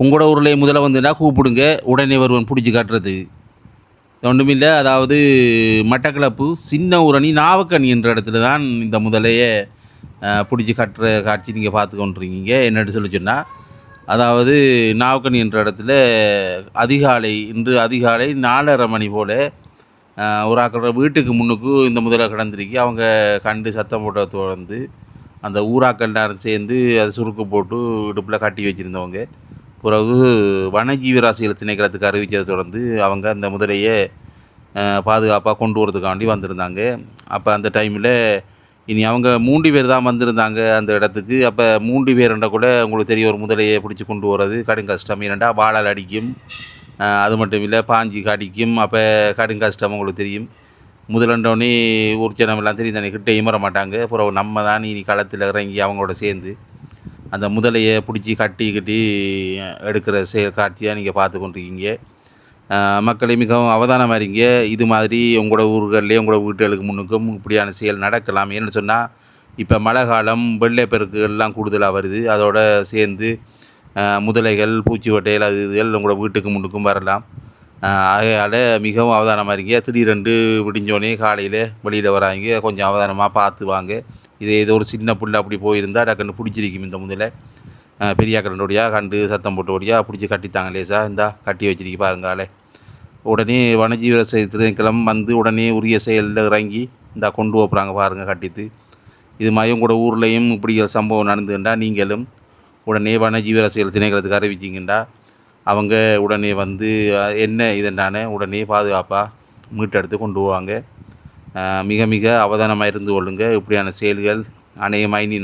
உங்களோட ஊரில் முதல்ல வந்துன்னா கூப்பிடுங்க. உடனே வருவன் பிடிச்சி காட்டுறது ஒன்றுமில்லை அதாவது மட்டக்களப்பு சின்ன ஊரணி நாவக்கணி என்ற இடத்துல தான் இந்த முதலையை பிடிச்சி கட்டுற காட்சி நீங்கள் பார்த்து கொண்டிருக்கீங்க என்னென்னு சொல்லி சொன்னால் அதாவது நாவக்கணி என்ற இடத்துல அதிகாலை இன்று அதிகாலை நாலரை மணி போல் ஒரு ஆக்களோட வீட்டுக்கு முன்னுக்கு இந்த முதலை கிடந்திருக்கு அவங்க கண்டு சத்தம் போட்ட தொடர்ந்து அந்த ஊராக்கள் எல்லாரும் சேர்ந்து அதை சுருக்கு போட்டு இடுப்பில் கட்டி வச்சுருந்தவங்க. பிறகு வனஜீவராசிகள் திணைக்களத்துக்கு அறிவித்ததை தொடர்ந்து அவங்க அந்த முதலையை பாதுகாப்பாக கொண்டு வரதுக்காண்டி வந்திருந்தாங்க. அப்போ அந்த டைமில் இனி அவங்க மூன்று பேர் தான் வந்திருந்தாங்க அந்த இடத்துக்கு. அப்போ மூன்று பேருன்ற கூட உங்களுக்கு தெரியும் ஒரு முதலையை பிடிச்சி கொண்டு வர்றது கடும் கஷ்டம். ஏனெண்டா வாழால் அடிக்கும் அது மட்டும் இல்லை பாஞ்சி கடிக்கும் அப்போ கடும் கஷ்டம் உங்களுக்கு தெரியும். முதலண்டோடனே ஊர் ஜனம் எல்லாம் தெரியும் தானே கிட்டே இமர மாட்டாங்க. அப்புறம் நம்ம தான் இனி களத்தில் இறங்கி அவங்களோட சேர்ந்து அந்த முதலையை பிடிச்சி கட்டி கட்டி எடுக்கிற செயல் காட்சியாக நீங்கள் பார்த்து கொண்டிருக்கீங்க மக்களை மிகவும் அவதானமாக இருங்க இது மாதிரி உங்களோட ஊர்கள்லேயே உங்களோட வீட்டுகளுக்கு முன்னுக்கும் இப்படியான செயல் நடக்கலாம். ஏன்னு சொன்னால் இப்போ மழை காலம் வெள்ளைப்பெருக்குகள்லாம் கூடுதலாக வருது. அதோட சேர்ந்து முதலைகள் பூச்சி வட்டைகள் அது இதுகள் உங்களோட வீட்டுக்கு முன்னுக்கும் வரலாம். ஆகையால் மிகவும் அவதானமாக இருங்க திடீரென்று விடிஞ்சோடனே காலையில் வெளியில் வராங்க. கொஞ்சம் அவதானமாக பார்த்து வாங்க. இது ஏதோ ஒரு சின்ன புல் அப்படி போயிருந்தால் டக்குன்னு பிடிச்சிருக்கும் இந்த முதலை. அஹ் கண்டு சத்தம் போட்டோடையா பிடிச்சி கட்டித்தாங்க லேசா. இந்தா கட்டி வச்சிருக்கி பாருங்காலே உடனே வனஜீவ திணைக்களம் வந்து உடனே உரிய செயலில் இறங்கி இந்தா கொண்டு போகிறாங்க பாருங்கள் கட்டித்து. இது மாதிரி உங்களோட ஊர்லேயும் இப்படி சம்பவம் நடந்துகின்றா நீங்களும் உடனே வனஜீவ செயல் திணைக்களத்துக்கு அறிவிச்சிங்கண்டா அவங்க உடனே வந்து என்ன இதுண்டானே உடனே பாதுகாப்பாக மீட்டெடுத்து கொண்டு போவாங்க. மிக மிக அவதானமாக இருந்து கொள்ளுங்கள் இப்படியான செயல்கள் அநேகமாய் நீ